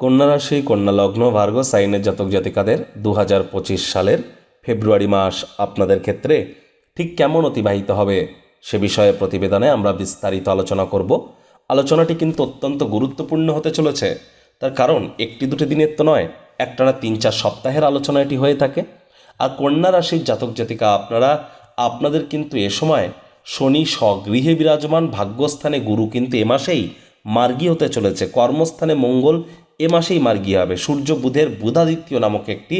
কন্যা রাশি, কন্যা লগ্ন ভার্গ সাইনের জাতক জাতিকাদের দু হাজার পঁচিশ সালের ফেব্রুয়ারি মাস আপনাদের ক্ষেত্রে ঠিক কেমন অতিবাহিত হবে সে বিষয়ে প্রতিবেদনে আমরা বিস্তারিত আলোচনা করব। আলোচনাটি কিন্তু অত্যন্ত গুরুত্বপূর্ণ হতে চলেছে। তার কারণ, একটি দুটি দিনের তো নয় একটানা তিন চার সপ্তাহের আলোচনা এটি হয়ে থাকে। আর কন্যা রাশির জাতক জাতিকা আপনারা, আপনাদের কিন্তু এ সময় শনি স্বগৃহে বিরাজমান, ভাগ্যস্থানে গুরু কিন্তু এ মাসেই মার্গী হতে চলেছে। কর্মস্থানে মঙ্গল এ মাসেই মার্গী হবে। সূর্য বুধের বুধাদিত্য নামক একটি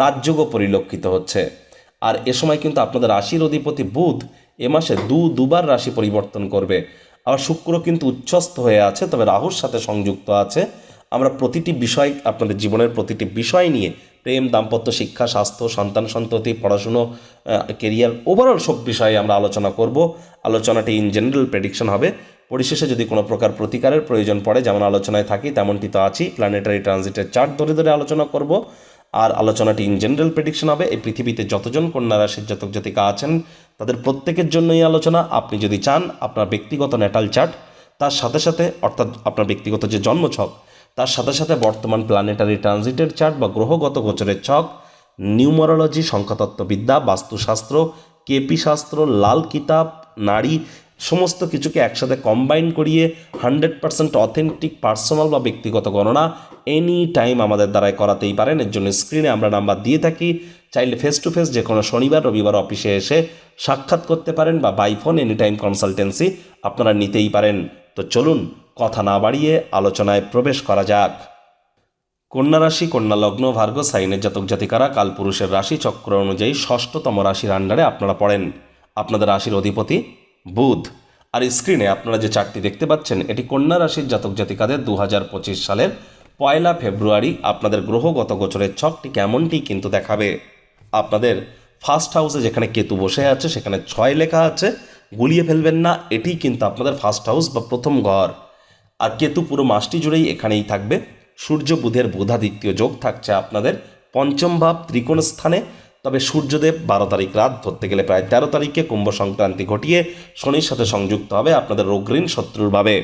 রাজযোগও পরিলক্ষিত হচ্ছে। আর এ সময় কিন্তু আপনাদের রাশির অধিপতি বুধ এ মাসে দু, দুবার রাশি পরিবর্তন করবে। আবার শুক্র কিন্তু উচ্ছ্বস্ত হয়ে আছে, তবে রাহুর সাথে সংযুক্ত আছে। আমরা প্রতিটি বিষয়, আপনাদের জীবনের প্রতিটি বিষয় নিয়ে প্রেম, দাম্পত্য শিক্ষা, স্বাস্থ্য, সন্তান সন্ততি, পড়াশুনো কেরিয়ার ওভারঅল সব বিষয়ে আমরা আলোচনা করব। আলোচনাটি ইন জেনারেল প্রেডিকশন হবে। পরিশেষে যদি কোনো প্রকার প্রতিকারের প্রয়োজন পড়ে, যেমন আলোচনায় থাকি, তেমনটি তো আছি প্ল্যানেটারি ট্রানজিটের চার্ট ধরে ধরে আলোচনা করব। আর আলোচনাটি ইন জেনারেল প্রেডিকশন হবে। এই পৃথিবীতে যতজন কন্যা রাশির জাতক জাতিকা আছেন, তাদের প্রত্যেকের জন্যই আলোচনা। আপনি যদি চান আপনার ব্যক্তিগত ন্যাটাল চার্ট তার সাথে সাথে, অর্থাৎ আপনার ব্যক্তিগত যে জন্মছক, তার সাথে সাথে বর্তমান প্ল্যানেটারি ট্রানজিটের চার্ট বা গ্রহগত গোচরের ছক নিউমারোলজি সংখ্যাতত্ত্ববিদ্যা, বাস্তুশাস্ত্র, কেপি শাস্ত্র, লাল কিতাব, নারী সমস্ত কিছুকে একসাথে কম্বাইন করিয়ে হান্ড্রেড পার্সেন্ট অথেন্টিক পার্সোনাল বা ব্যক্তিগত গণনা এনি টাইম আমাদের দ্বারাই করাতেই পারেন। এর জন্য স্ক্রিনে আমরা নাম্বার দিয়ে থাকি। চাইলে ফেস টু ফেস যে কোনো শনিবার, রবিবার অফিসে এসে সাক্ষাৎ করতে পারেন বা by phone any time consultancy আপনারা নিতেই পারেন। তো চলুন কথা না বাড়িয়ে আলোচনায় প্রবেশ করা যাক। কন্যা রাশি, কন্যা লগ্ন ভার্গ সাইনের জাতক জাতিকারা কালপুরুষের রাশি চক্র অনুযায়ী ষষ্ঠতম রাশির আন্ডারে আপনারা পড়েন। আপনাদের রাশির অধিপতি বুধ। আর স্ক্রিনে আপনারা যে চারটি দেখতে পাচ্ছেন, এটি কন্যা রাশির জাতক জাতিকাদের দু হাজার পঁচিশ সালের পয়লা ফেব্রুয়ারি। আপনাদের গ্রহগত গোচরের ছকটি কেমনটি কিন্তু দেখাবে। আপনাদের ফার্স্ট হাউসে যেখানে কেতু বসে আছে, সেখানে ছয় লেখা আছে। গুলিয়ে ফেলবেন না, এটি কিন্তু আপনাদের ফার্স্ট হাউস বা প্রথম ঘর। আর কেতু পুরো মাসটি জুড়েই এখানেই থাকবে। সূর্য, বুধের বোধাদিত্য যোগ থাকছে আপনাদের পঞ্চম ভাব ত্রিকোণ স্থানে। তবে সূর্যদেব বারো তারিখ রাত ধরতে গেলে প্রায় তেরো তারিখে কুম্ভ সংক্রান্তি ঘটিয়ে শনির সাথে সংযুক্ত হবে আপনাদের রোগঋণ শত্রুর ভাবে।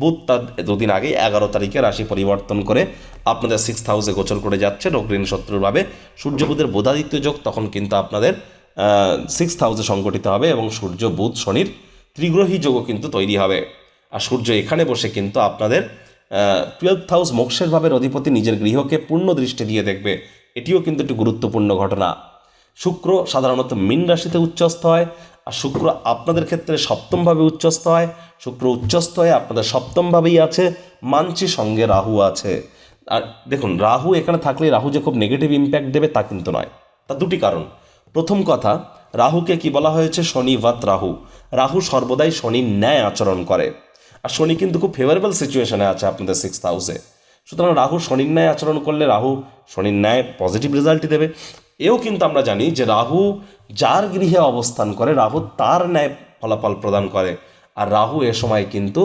বুধ তার দুদিন আগে এগারো তারিখে রাশি পরিবর্তন করে আপনাদের সিক্স হাউসে গোচর করে যাচ্ছে রোগঋণ শত্রুর ভাবে। সূর্য বুধের বোধাদিত্য যোগ তখন কিন্তু আপনাদের সিক্স হাউসে সংগঠিত হবে এবং সূর্য, বুধ, শনির ত্রিগ্রহী যোগও কিন্তু তৈরি হবে। আর সূর্য এখানে বসে কিন্তু আপনাদের টুয়েলভ হাউস মোক্ষের ভাবের অধিপতি নিজের গৃহকে পূর্ণ দৃষ্টি দিয়ে দেখবে। এটিও কিন্তু একটি গুরুত্বপূর্ণ ঘটনা। শুক্র সাধারণত মীন রাশিতে উচ্চস্থ হয়, আর শুক্র আপনাদের ক্ষেত্রে সপ্তমভাবে উচ্চস্থ হয়। শুক্র উচ্চস্থ হয়ে আপনাদের সপ্তমভাবেই আছে মানছি সঙ্গে রাহু আছে। আর দেখুন, রাহু এখানে থাকলে রাহু যে খুব নেগেটিভ ইম্প্যাক্ট দেবে তা কিন্তু নয়। তার দুটি কারণ। প্রথম কথা, রাহুকে কি বলা হয়েছে? শনি শনিবাত রাহু। রাহু সর্বদাই শনির ন্যায় আচরণ করে। আর শনি কিন্তু খুব ফেভারেবল সিচুয়েশনে আছে আপনাদের সিক্স হাউসে সুতরাং রাহু শনির ন্যায় আচরণ করলে রাহু শনির ন্যায় পজিটিভ রেজাল্টই দেবে। এও কিন্তু আমরা জানি যে রাহু যার গৃহে অবস্থান করে, রাহু তার ন্যায় ফলাফল প্রদান করে। আর রাহু এ সময় কিন্তু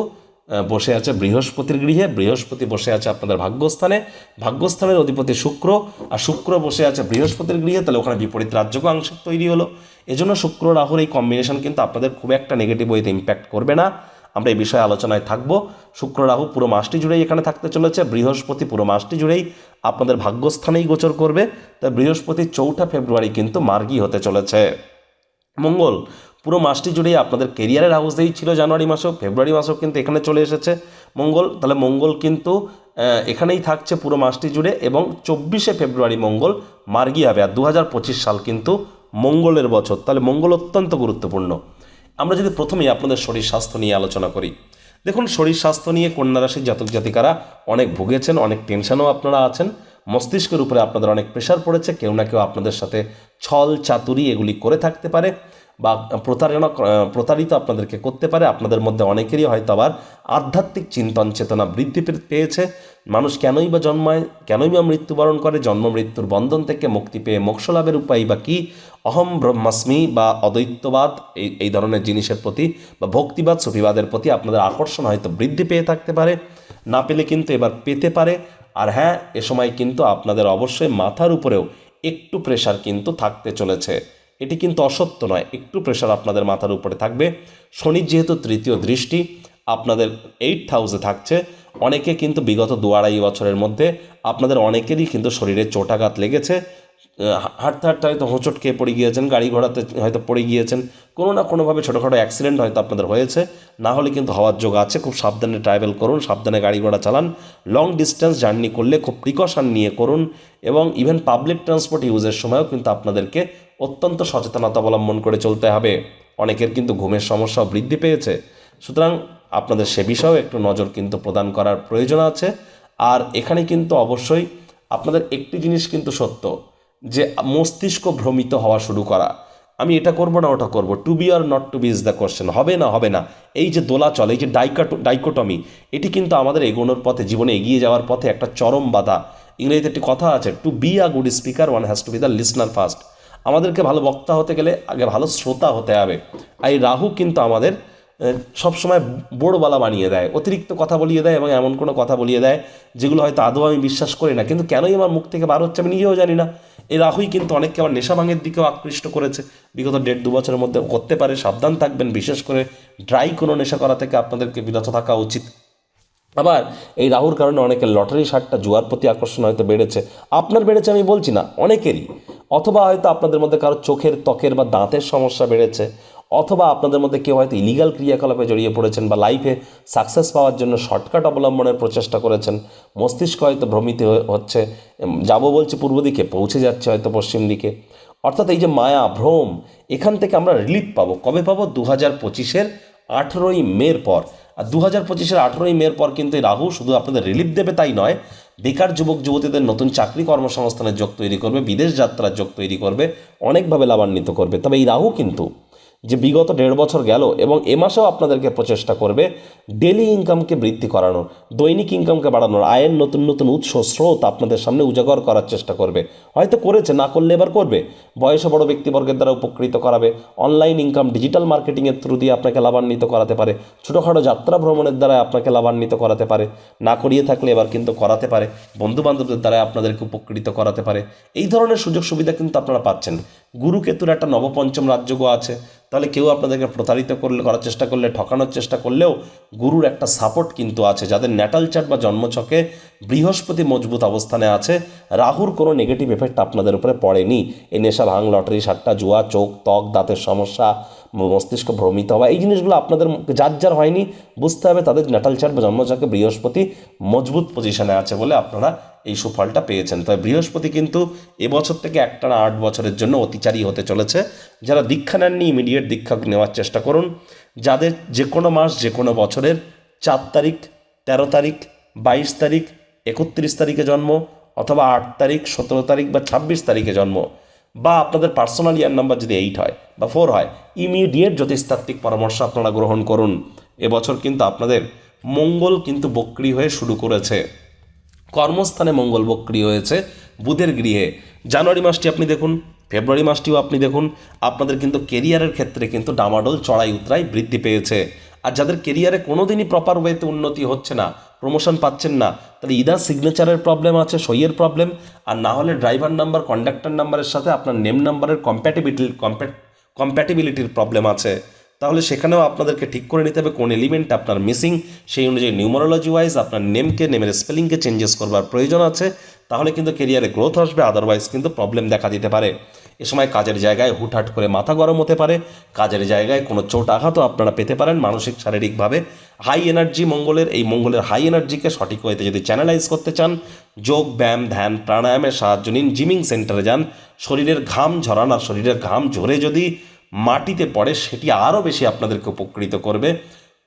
বসে আছে বৃহস্পতির গৃহে, বৃহস্পতি বসে আছে আপনাদের ভাগ্যস্থানে। ভাগ্যস্থানের অধিপতি শুক্র, আর শুক্র বসে আছে বৃহস্পতির গৃহে, তাহলে ওখানে বিপরীত রাজ্যক আংশিক তৈরি হলো। এজন্য শুক্র, রাহুর এই কম্বিনেশন কিন্তু আপনাদের খুব একটা নেগেটিভ ওয়েতে ইম্প্যাক্ট করবে না। আমরা এই বিষয়ে আলোচনায় থাকব। শুক্র রাহু পুরো মাসটি জুড়েই এখানে থাকতে চলেছে, বৃহস্পতি পুরো মাসটি জুড়েই আপনাদের ভাগ্যস্থানেই গোচর করবে। তাই বৃহস্পতি চৌঠা ফেব্রুয়ারি কিন্তু মার্গী হতে চলেছে। মঙ্গল, পুরো মাসটি জুড়েই আপনাদের কেরিয়ারের হাউসেই ছিল জানুয়ারি মাসেও, ফেব্রুয়ারি মাসেও কিন্তু এখানে চলে এসেছে। মঙ্গল, তাহলে মঙ্গল কিন্তু এখানেই থাকছে পুরো মাসটি জুড়ে এবং চব্বিশে ফেব্রুয়ারি মঙ্গল মার্গী হবে। আর দু হাজার পঁচিশ সাল কিন্তু মঙ্গলের বছর। তাহলে মঙ্গল অত্যন্ত গুরুত্বপূর্ণ। আমরা যদি প্রথমেই আপনাদের শরীর স্বাস্থ্য নিয়ে আলোচনা করি, দেখুন শরীর স্বাস্থ্য নিয়ে কন্যা রাশির জাতক জাতিকারা অনেক ভুগেছেন, অনেক টেনশানও আপনারা আছেন। মস্তিষ্কের উপরে আপনাদের অনেক প্রেশার পড়েছে, কেউ না কেউ আপনাদের সাথে ছল চাতুরি এগুলি করে থাকতে পারে বা প্রতারণা, প্রতারিত আপনাদেরকে করতে পারে। আপনাদের মধ্যে অনেকেরই হয়তো আবার আধ্যাত্মিক চিন্তন চেতনা বৃদ্ধি পেয়েছে। মানুষ কেনই বা জন্মায়, কেনই বা মৃত্যুবরণ করে, জন্ম মৃত্যুর বন্ধন থেকে মুক্তি পেয়ে মোক্ষ লাভের উপায় বা কী? অহম ব্রহ্মাস্মি বা অদ্বৈতবাদ, এই এই ধরনের জিনিসের প্রতি বা ভক্তিবাদ, সুফিবাদের প্রতি আপনাদের আকর্ষণ হয়তো বৃদ্ধি পেয়ে থাকতে পারে। না পেলে কিন্তু এবার পেতে পারে। আর হ্যাঁ এ সময় কিন্তু আপনাদের অবশ্যই মাথার উপরেও একটু প্রেশার কিন্তু থাকতে চলেছে। এটি কিন্তু অসত্য নয়, একটু প্রেশার আপনাদের মাথার উপরে থাকবে। শনি যেহেতু তৃতীয় দৃষ্টি, আপনাদের এইট হাউসে থাকছে। অনেকে কিন্তু বিগত দু আড়াই বছরের মধ্যে আপনাদের অনেকেরই কিন্তু শরীরে চোটাঘাত লেগেছে। হাঁটতে হাঁটতে হয়তো হোঁচট খেয়ে পড়ে গিয়েছেন, গাড়ি ঘোড়াতে হয়তো পড়ে গিয়েছেন, কোনো না কোনোভাবে ছোটোখাটো অ্যাক্সিডেন্ট হয়তো আপনাদের হয়েছে, না হলে কিন্তু হওয়ার যোগ আছে, খুব সাবধানে ট্রাভেল করুন, সাবধানে গাড়ি ঘোড়া চালান লং ডিস্টেন্স জার্নি করলে খুব প্রিকশন নিয়ে করুন এবং ইভেন পাবলিক ট্রান্সপোর্ট ইউজের সময়ও কিন্তু আপনাদেরকে অত্যন্ত সচেতনতা অবলম্বন করে চলতে হবে। অনেকের কিন্তু ঘুমের সমস্যাও বৃদ্ধি পেয়েছে। সুতরাং আপনাদের সে বিষয়েও একটু নজর কিন্তু প্রদান করার প্রয়োজন আছে। আর এখানে কিন্তু অবশ্যই আপনাদের একটি জিনিস কিন্তু সত্য যে মস্তিষ্ক ভ্রমিত হওয়া শুরু করা। আমি এটা করব না, ওটা করব। To be or not to be is the question হবে না হবে না। এই যে দোলাচল এই যে ডাইকাটো, ডাইকোটমি, এটি কিন্তু আমাদের এগোনোর পথে, জীবনে এগিয়ে যাওয়ার পথে একটা চরম বাধা। ইংরেজিতে একটি কথা আছে to be a good speaker one has to be the listener first আমাদেরকে ভালো বক্তা হতে গেলে আগে ভালো শ্রোতা হতে হবে। আর এই রাহু কিন্তু আমাদের সবসময় বোড়বালা বানিয়ে দেয়, অতিরিক্ত কথা বলিয়ে দেয় এবং এমন কোনো কথা বলিয়ে দেয়, যেগুলো হয়তো আদৌ আমি বিশ্বাস করি না। কিন্তু কেনই আমার মুখ থেকে বার হচ্ছে আমি নিজেও জানি না। এই রাহুই কিন্তু অনেককে আবার নেশা ভাঙের দিকেও আকৃষ্ট করেছে। বিগত দেড় দু বছরের মধ্যে করতে পারে, সাবধান থাকবেন, বিশেষ করে ড্রাই কোনো নেশা করা থেকে আপনাদেরকে বিরত থাকা উচিত। আবার এই রাহুর কারণে অনেকের লটারি শার্টটা জুয়ার প্রতি আকর্ষণ হয়তো বেড়েছে। আপনার বেড়েছে আমি বলছি না, অনেকেরই। অথবা হয়তো আপনাদের মধ্যে কারও চোখের ত্বকের বা দাঁতের সমস্যা বেড়েছে। অথবা আপনাদের মধ্যে কেউ হয়তো ইলিগাল ক্রিয়াকলাপে জড়িয়ে পড়েছেন বা লাইফে সাকসেস পাওয়ার জন্য শর্টকাট অবলম্বনের প্রচেষ্টা করেছেন, মস্তিষ্ক হয়তো ভ্রমিত হচ্ছে যাব বলছে পূর্ব দিকে, পৌঁছে যাচ্ছে হয়তো পশ্চিম দিকে। অর্থাৎ এই যে মায়া, ভ্রম, এখান থেকে আমরা রিলিফ পাবো। কবে পাবো? দু হাজার পঁচিশের আঠেরোই মের পর। আর দু হাজার পঁচিশের আঠেরোই মের পর কিন্তু এই রাহু শুধু আপনাদের রিলিফ দেবে তাই নয়, বেকার যুবক, যুবতীদের নতুন চাকরি কর্মসংস্থানের যোগ তৈরি করবে, বিদেশ যাত্রার যোগ তৈরি করবে, অনেকভাবে লাভান্বিত করবে। তবে এই রাহু কিন্তু যে বিগত দেড় বছর গেল এবং এ মাসেও আপনাদেরকে প্রচেষ্টা করবে ডেলি ইনকামকে বৃদ্ধি করানোর, দৈনিক ইনকামকে বাড়ানোর, আয়ের নতুন নতুন উৎস, স্রোত আপনাদের সামনে উজাগর করার চেষ্টা করবে। হয়তো করেছে, না করলে এবার করবে। বয়সে বড় ব্যক্তিবর্গের দ্বারা উপকৃত করাবে। অনলাইন ইনকাম ডিজিটাল মার্কেটিংয়ের থ্রু দিয়ে আপনাকে লাভান্বিত করাতে পারে। ছোটোখাটো যাত্রা ভ্রমণের দ্বারা আপনাকে লাভান্বিত করাতে পারে। না করিয়ে থাকলে এবার কিন্তু করাতে পারে। বন্ধু বান্ধবদের দ্বারা আপনাদেরকে উপকৃত করাতে পারে। এই ধরনের সুযোগ সুবিধা কিন্তু আপনারা পাচ্ছেন। গুরু কেতুর একটা নবপঞ্চম রাজযোগ আছে। তাহলে কেউ আপনাদেরকে প্রতারিত করলে, করার চেষ্টা করলে, ঠকানোর চেষ্টা করলেও গুরুর একটা সাপোর্ট কিন্তু আছে। যাদের ন্যাটাল চার্ট বা জন্মছকে বৃহস্পতি মজবুত অবস্থানে আছে। রাহুর কোনো নেগেটিভ এফেক্ট আপনাদের উপরে পড়েনি। এই নেশা, ভাঙ, লটারি সাতটা জুয়া, চোখ, ত্বক, দাঁতের সমস্যা, মস্তিষ্ক ভ্রমিত হওয়া, এই জিনিসগুলো আপনাদের যার যার হয়নি, বুঝতে হবে তাদের ন্যাটাল চার্ট বা জন্মছকে বৃহস্পতি মজবুত পজিশনে আছে বলে আপনারা এই সুফলটা পেয়েছেন। তবে বৃহস্পতি কিন্তু এবছর থেকে একটানা আট বছরের জন্য অতিচারী হতে চলেছে। যারা দীক্ষা নেননি ইমিডিয়েট দীক্ষা নেওয়ার চেষ্টা করুন। যাদের যে কোনো মাস যে কোনো বছরের চার তারিখ, তেরো তারিখ, বাইশ তারিখ একত্রিশ তারিখে জন্ম অথবা আট তারিখ, সতেরো তারিখ বা ছাব্বিশ তারিখে জন্ম বা আপনাদের পার্সোনাল ইয়ার নাম্বার যদি এইট হয় বা ফোর হয় ইমিডিয়েট জ্যোতিষতাত্ত্বিক পরামর্শ আপনারা গ্রহণ করুন। এবছর কিন্তু আপনাদের মঙ্গল কিন্তু বক্রি হয়ে শুরু করেছে। কর্মস্থানে মঙ্গল বক্রি হয়েছে বুধের গৃহে। জানুয়ারি মাসটি আপনি দেখুন, ফেব্রুয়ারি মাসটিও আপনি দেখুন, আপনাদের কিন্তু কেরিয়ারের ক্ষেত্রে কিন্তু ডামাডোল চড়াই উতরাই বৃদ্ধি পেয়েছে। আর যাদের কেরিয়ারে কোনোদিনই প্রপার ওয়েতে উন্নতি হচ্ছে না প্রমোশন পাচ্ছেন না, তাহলে ইদার সিগনেচারের প্রবলেম আছে সইয়ের প্রবলেম আর না হলে ড্রাইভার নাম্বার কন্ডাক্টর নাম্বারের সাথে আপনার নেম নাম্বারের কম্প্যাটিবিলিটি কম্প্যাটিবিলিটির প্রবলেম আছে। তাহলে সেখানেও আপনাদেরকে ঠিক করে নিতে হবে কোন এলিমেন্ট আপনার মিসিং সেই অনুযায়ী নিউমারোলজি ওয়াইজ আপনার নেমকে নেমের স্পেলিংকে চেঞ্জেস করবার প্রয়োজন আছে, তাহলে কিন্তু কেরিয়ারে গ্রোথ আসবে আদারওয়াইজ কিন্তু প্রবলেম দেখা দিতে পারে। এ সময় কাজের জায়গায় হুটহাট করে মাথা গরম হতে পারে। কাজের জায়গায় কোনো চোট আঘাতও আপনারা পেতে পারেন মানসিক, শারীরিকভাবে। হাই এনার্জি মঙ্গলের, এই মঙ্গলের হাই এনার্জিকে সঠিক ওয়েতে যদি চ্যানেলাইজ করতে চান, যোগ, ব্যায়াম, ধ্যান, প্রাণায়ামের সাহায্য নিন জিমিং সেন্টারে যান। শরীরের ঘাম ঝরান আর শরীরের ঘাম ঝরে যদি মাটিতে পড়ে, সেটি আরও বেশি আপনাদেরকে উপকৃত করবে।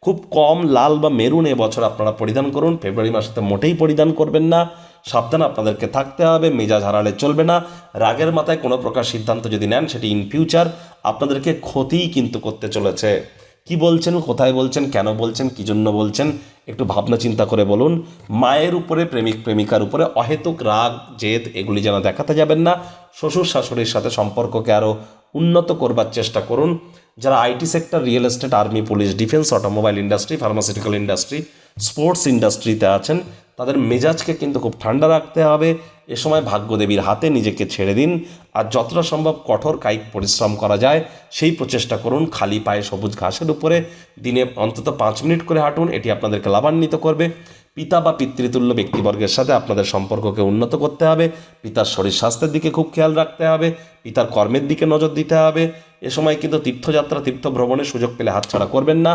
খুব কম লাল বা মেরুন এবছর আপনারা পরিধান করুন। ফেব্রুয়ারি মাসে তো মোটেই পরিধান করবেন না। সাবধান আপনাদেরকে থাকতে হবে, মেজাজ হারালে চলবে না। রাগের মাথায় কোনো প্রকার সিদ্ধান্ত যদি নেন, সেটি ইন ফিউচার আপনাদেরকে ক্ষতিই কিন্তু করতে চলেছে। কি বলছেন, কোথায় বলছেন, কেন বলছেন, কী জন্য বলছেন, একটু ভাবনা চিন্তা করে বলুন। মায়ের উপরে, প্রেমিক প্রেমিকার উপরে অহেতুক রাগ, জেদ, এগুলি যেন দেখাতে যাবেন না। শ্বশুর শাশুড়ির সাথে সম্পর্ককে আরও উন্নত করবার চেষ্টা করুন। যারা IT sector, real estate, army, police, defence, automobile industry, pharmaceutical industry, sports ইন্ডাস্ট্রিতে আছেন তাদের মেজাজকে কিন্তু খুব ঠান্ডা রাখতে হবে। এ সময় ভাগ্যদেবীর হাতে নিজেকে ছেড়ে দিন। আর যতটা সম্ভব কঠোর কায়িক পরিশ্রম করা যায়, সেই প্রচেষ্টা করুন। খালি পায়ে সবুজ ঘাসের উপরে দিনে অন্তত পাঁচ মিনিট করে হাঁটুন। এটি আপনাদেরকে লাভান্বিত করবে। পিতা বা পিতৃতুল্য ব্যক্তিবর্গের সাথে আপনাদের সম্পর্ককে উন্নত করতে হবে। পিতার শরীর স্বাস্থ্যের দিকে খুব খেয়াল রাখতে হবে। পিতার কর্মের দিকে নজর দিতে হবে। এ সময় কিন্তু তীর্থযাত্রা তীর্থ ভ্রমণের সুযোগ পেলে হাতছাড়া করবেন না।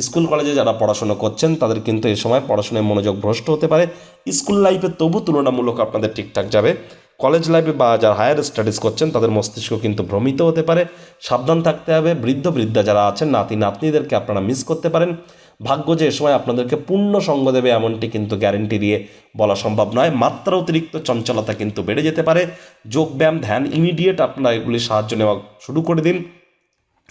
স্কুল কলেজে যারা পড়াশুনো করছেন, তাদের কিন্তু এ সময় পড়াশোনায় মনোযোগ ভ্রষ্ট হতে পারে। স্কুল লাইফে তবু তুলনামূলক আপনাদের ঠিকঠাক যাবে। কলেজ লাইফে বা যারা হায়ার স্টাডিজ করছেন, তাদের মস্তিষ্ক কিন্তু ভ্রমিত হতে পারে। সাবধান থাকতে হবে। বৃদ্ধ, বৃদ্ধা যারা আছেন, নাতি, নাতনিদেরকে আপনারা মিস করতে পারেন। ভাগ্য যে সময় আপনাদেরকে পূর্ণ সঙ্গ দেবে এমনটি কিন্তু গ্যারেন্টি দিয়ে বলা সম্ভব নয়। মাত্রা অতিরিক্ত চঞ্চলতা কিন্তু বেড়ে যেতে পারে। যোগব্যায়াম ধ্যান ইমিডিয়েট আপনারা এগুলি সাহায্য নেওয়া শুরু করে দিন।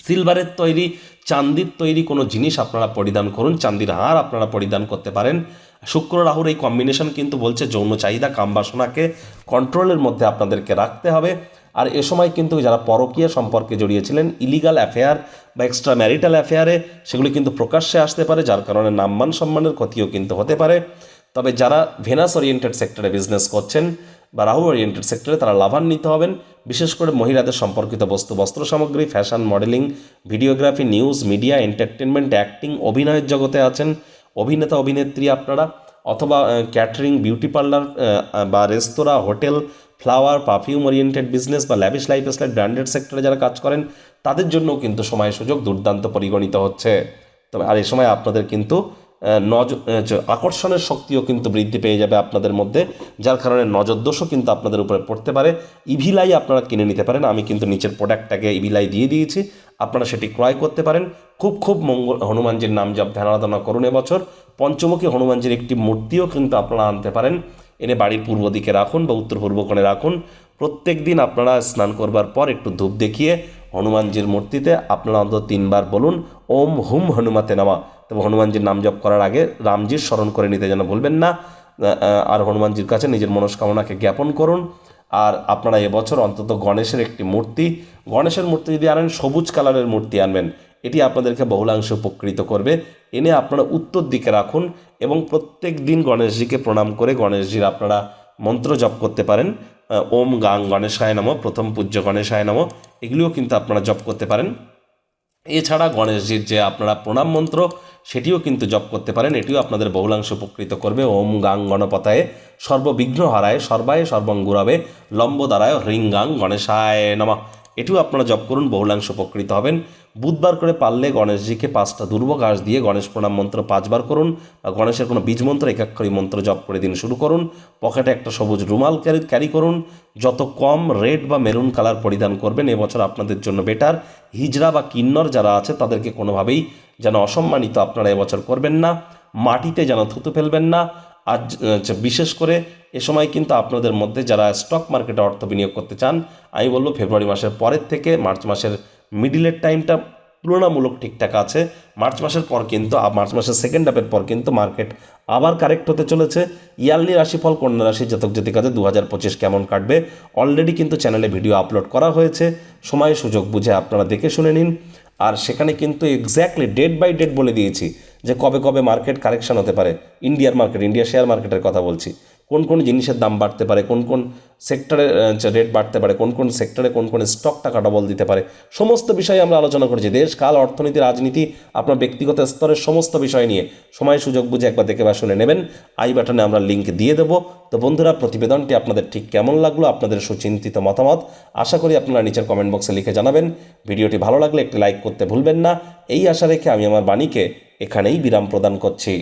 সিলভারের তৈরি, চান্দির তৈরি কোনো জিনিস আপনারা পরিধান করুন। চান্দির হার আপনারা পরিধান করতে পারেন। শুক্র রাহুর এই কম্বিনেশন কিন্তু বলছে যৌন চাহিদা, কামবাসনাকে কন্ট্রোলের মধ্যে আপনাদেরকে রাখতে হবে। আর এ সময় কিন্তু যারা পরকীয়া সম্পর্কে জড়িয়েছিলেন ইলিগাল অ্যাফেয়ার বা এক্সট্রা ম্যারিটাল অ্যাফেয়ারে সেগুলি কিন্তু প্রকাশ্যে আসতে পারে, যার কারণে নামমান সম্মানের ক্ষতিও কিন্তু হতে পারে। তবে যারা ভেনাস ওরিয়েন্টেড সেক্টরে বিজনেস করছেন বা রাহু ওরিয়েন্টেড সেক্টরে তারা লাভান্বিত হবেন। বিশেষ করে মহিলাদের সম্পর্কিত বস্তু, বস্ত্র সামগ্রী fashion modelling videography news media entertainment acting অভিনয়ের জগতে আছেন। অভিনেতা, অভিনেত্রী আপনারা, অথবা ক্যাটারিং বিউটি পার্লার বা রেস্তোরাঁ, hotel flower perfume oriented business বা ল্যাবিশ লাইফস্টাইল ব্র্যান্ডেড সেক্টরে যারা কাজ করেন, তাদের জন্যও কিন্তু সময় সুযোগ দুর্দান্ত পরিগণিত হচ্ছে। তবে আর এই সময় আপনাদের কিন্তু নজ আকর্ষণের শক্তিও কিন্তু বৃদ্ধি পেয়ে যাবে আপনাদের মধ্যে, যার কারণে নজর দোষও কিন্তু আপনাদের উপরে পড়তে পারে। ইভিলাই আপনারা কিনে নিতে পারেন। আমি কিন্তু নিচের প্রোডাক্টটাকে ইভিলাই দিয়ে দিয়েছি। আপনারা সেটি ক্রয় করতে পারেন। খুব খুব মঙ্গল, হনুমানজির নাম জপ ধ্যান আরাধনা করুন এবছর। পঞ্চমুখী হনুমানজির একটি মূর্তিও কিন্তু আপনারা আনতে পারেন। এনে বাড়ির পূর্ব দিকে রাখুন বা উত্তর পূর্ব কোণে রাখুন। প্রত্যেক দিন আপনারা স্নান করবার পর একটু ধূপ দেখিয়ে হনুমানজির মূর্তিতে আপনারা অন্তত তিনবার বলুন, ওম হুম হনুমাতে নামা। তবে হনুমানজির নাম জপ করার আগে রামজির স্মরণ করে নিতে যেন ভুলবেন না। আর হনুমানজির কাছে নিজের মনস্কামনাকে জ্ঞাপন করুন। আর আপনারা এবছর অন্তত গণেশের একটি মূর্তি, গণেশের মূর্তি যদি আনেন, সবুজ কালারের মূর্তি আনবেন। এটি আপনাদেরকে বহুলাংশে উপকৃত করবে। এনে আপনারা উত্তর দিকে রাখুন এবং প্রত্যেক দিন গণেশজিকে প্রণাম করে গণেশজির আপনারা মন্ত্র জপ করতে পারেন। ওম গাং গণেশায় নম, প্রথম পূজ্য গণেশায় নম, এগুলিও কিন্তু আপনারা জপ করতে পারেন। এছাড়া গণেশজির যে আপনারা প্রণাম মন্ত্র, সেটিও কিন্তু জপ করতে পারেন। এটিও আপনাদের বহুলাংশ উপকৃত করবে। ওম গাং গণপতায় সর্ববিঘ্ন হারায় সর্বায় সর্বঙ্গুরাবে লম্বদারায় হ্রিং গাং গণেশায় নমা। এটিও আপনারা জপ করুন, বহুলাংশ উপকৃত হবেন। বুধবার করে পারলে গণেশজিকে পাঁচটা দুর্ব ঘাস দিয়ে গণেশ প্রণাম মন্ত্র পাঁচবার করুন বা গণেশের কোনো বীজ মন্ত্র, একাক্ষরী মন্ত্র জপ করে দিন শুরু করুন। পকেটে একটা সবুজ রুমাল ক্যারি ক্যারি করুন। যত কম রেড বা মেরুন কালার পরিধান করবেন, এবছর আপনাদের জন্য বেটার। হিজড়া বা কিন্নর যারা আছে, তাদেরকে কোনোভাবেই যেন অসম্মানিত আপনারা এবছর করবেন না। মাটিতে যেন থুতু ফেলবেন না। আর আচ্ছা, বিশেষ করে এ সময় কিন্তু আপনাদের মধ্যে যারা স্টক মার্কেটে অর্থ বিনিয়োগ করতে চান আমি বলব ফেব্রুয়ারি মাসের পরের থেকে মার্চ মাসের মিডিলের টাইমটা তুলনামূলক ঠিকঠাক আছে। মার্চ মাসের পর কিন্তু মার্চ মাসের সেকেন্ড হাফের পর কিন্তু মার্কেট আবার কারেক্ট হতে চলেছে। ইয়ারলি রাশিফল কন্যা রাশি জাতক জাতিকাদের দু হাজার পঁচিশ কেমন কাটবে? অলরেডি কিন্তু চ্যানেলে ভিডিও আপলোড করা হয়েছে। সময় সুযোগ বুঝে আপনারা দেখে শুনে নিন। আর সেখানে কিন্তু এক্স্যাক্টলি ডেট বাই ডেট বলে দিয়েছি। যে কবে কবে মার্কেট কারেকশন হতে পারে। ইন্ডিয়ার মার্কেট ইন্ডিয়া শেয়ার মার্কেটের কথা বলছি। কোন কোন জিনিসের দাম বাড়তে পারে, কোন কোন সেক্টরে রেট বাড়তে পারে, কোন কোন সেক্টরে কোন কোন স্টক টাকা ডবল দিতে পারে, সমস্ত বিষয়ে আমরা আলোচনা করেছি। দেশ, কাল, অর্থনীতি, রাজনীতি, আপনার ব্যক্তিগত স্তরের সমস্ত বিষয় নিয়ে। সময়, সুযোগ বুঝে একবার দেখে বা শুনে নেবেন। আই বাটনে আমরা লিঙ্ক দিয়ে দেবো। তো বন্ধুরা, প্রতিবেদনটি আপনাদের ঠিক কেমন লাগল, আপনাদের সুচিন্তিত মতামত, আশা করি আপনারা নিচের কমেন্ট বক্সে লিখে জানাবেন। ভিডিওটি ভালো লাগলে একটি লাইক করতে ভুলবেন না। এই আশা রেখে আমি আমার বাণীকে এখানেই বিরাম প্রদান করছি।